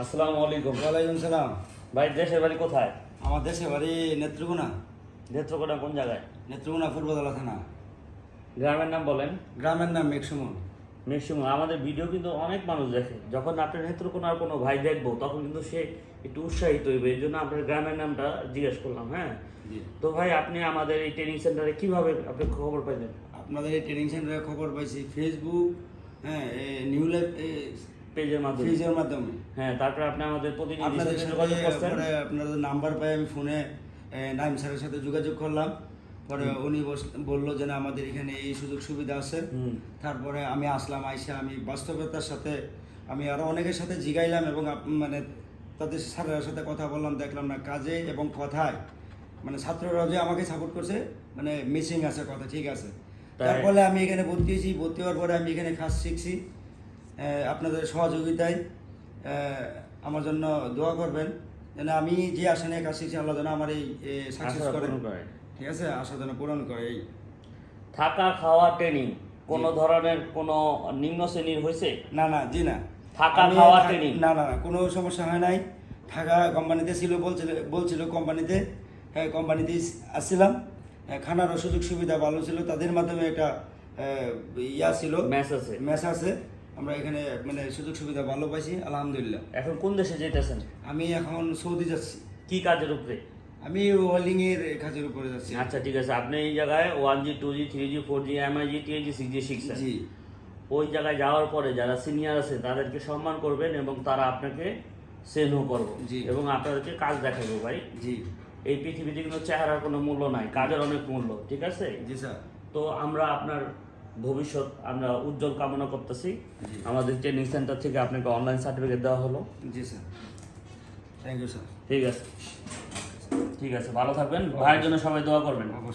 আসসালামু আলাইকুম। ওয়ালাইকুম সালাম। ভাই দেশের বাড়ি কোথায়? আমার দেশে বাড়ি নেত্রকোনা। নেত্রকোনা কোন জায়গায়? নেত্রকোনা পূর্বতলা থানা। গ্রামের নাম বলেন। গ্রামের নাম মেঘসমন ম্যাক্সিমাম আমাদের ভিডিও কিন্তু অনেক মানুষ দেখে। যখন আপনার নেত্রকোনার কোনো ভাই দেখব তখন কিন্তু সে একটু উৎসাহিত হইবে। এই জন্য আপনার গ্রামের নামটা জিজ্ঞেস করলাম হ্যাঁ? তো ভাই আপনি আমাদের এই ট্রেনিং সেন্টারে কীভাবে আপনি খবর পাইলেন? আপনাদের এই ট্রেনিং সেন্টারে খবর পাইছি। ফেসবুক হ্যাঁ নিউ লাইফ পেজের মাধ্যমে। ফেজের মাধ্যমে। হ্যাঁ তারপরে আপনি আমাদের প্রতিনিধি যোগাযোগ করছেন। আপনাদের নাম্বার পাই আমি ফোনে নাইম স্যারের সাথে যোগাযোগ করলাম। পরে উনি বলল যে না আমাদের এখানে এই সুযোগ সুবিধা আছে। তারপরে আমি আসলাম আইসা আমি বাস্তবতার সাথে আমি আরও অনেকের সাথে জিগাইলাম এবং মানে তাদের স্যারের সাথে কথা বললাম দেখলাম না কাজে এবং কথায় মানে ছাত্ররাও যে আমাকে সাপোর্ট করছে মানে মিসিং আছে কথা ঠিক আছে। তারপরে আমি এখানে ভর্তি হয়েছি ভর্তি হওয়ার পরে আমি এখানে কাজ শিখছি আপনাদের সহযোগিতায় আমার জন্য দোয়া করবেন। যেন আমি যে আসনে কাজ শিখছি আল্লাহ যেন আমার এই সাকসেস আশা করে। ঠিক আছে? আশা যেন পূরণ করে এই। থাকা খাওয়া ট্রেনিং কোনো ধরনের কোনো নিম্ন শ্রেণির হয়েছে? না না জি না। থাকা খাওয়া training? না না না কোনো সমস্যা হয় নাই। থাকা কোম্পানিতে ছিল বলছিল বলছিল কোম্পানিতে। হ্যাঁ কোম্পানিতে আসছিলাম। খানারও সুযোগ সুবিধা ভালো ছিল। তাদের মাধ্যমে একটা ইয়া ছিল। ম্যাচ আছে। ম্যাচ আছে। আমরা এখানে মানে সুযোগ সুবিধা ভালো পাইছি আলহামদুলিল্লাহ। এখন কোন দেশে যেতেছেন? আমি এখন সৌদি যাচ্ছি। কি কাজের উপরে? আমি ওয়েলিং এর কাজের উপরে যাচ্ছি। আচ্ছা ঠিক আছে। আপনি এই জায়গায় one G two G three G four G M I G T G six G শিখছেন জি। ওই জায়গায় যাওয়ার পরে যারা সিনিয়র আছে তাদেরকে সম্মান করবেন এবং তারা আপনাকে স্নেহ করব। জি। এবং আপনাদেরকে কাজ দেখাবো ভাই। জি। এই পৃথিবীতে কিন্তু চেহারার কোনো মূল্য নাই কাজের অনেক মূল্য ঠিক আছে? জি স্যার। তো আমরা আপনার ভবিষ্যৎ আমরা উজ্জ্বল কামনা করতেছি। আমাদের ট্রেনিং সেন্টার থেকে আপনাকে অনলাইন সার্টিফিকেট দেওয়া হলো। জি স্যার থ্যাংক ইউ স্যার ঠিক আছে। ঠিক আছে ভালো থাকবেন। ভাইয়ের জন্য সবাই দোয়া করবেন।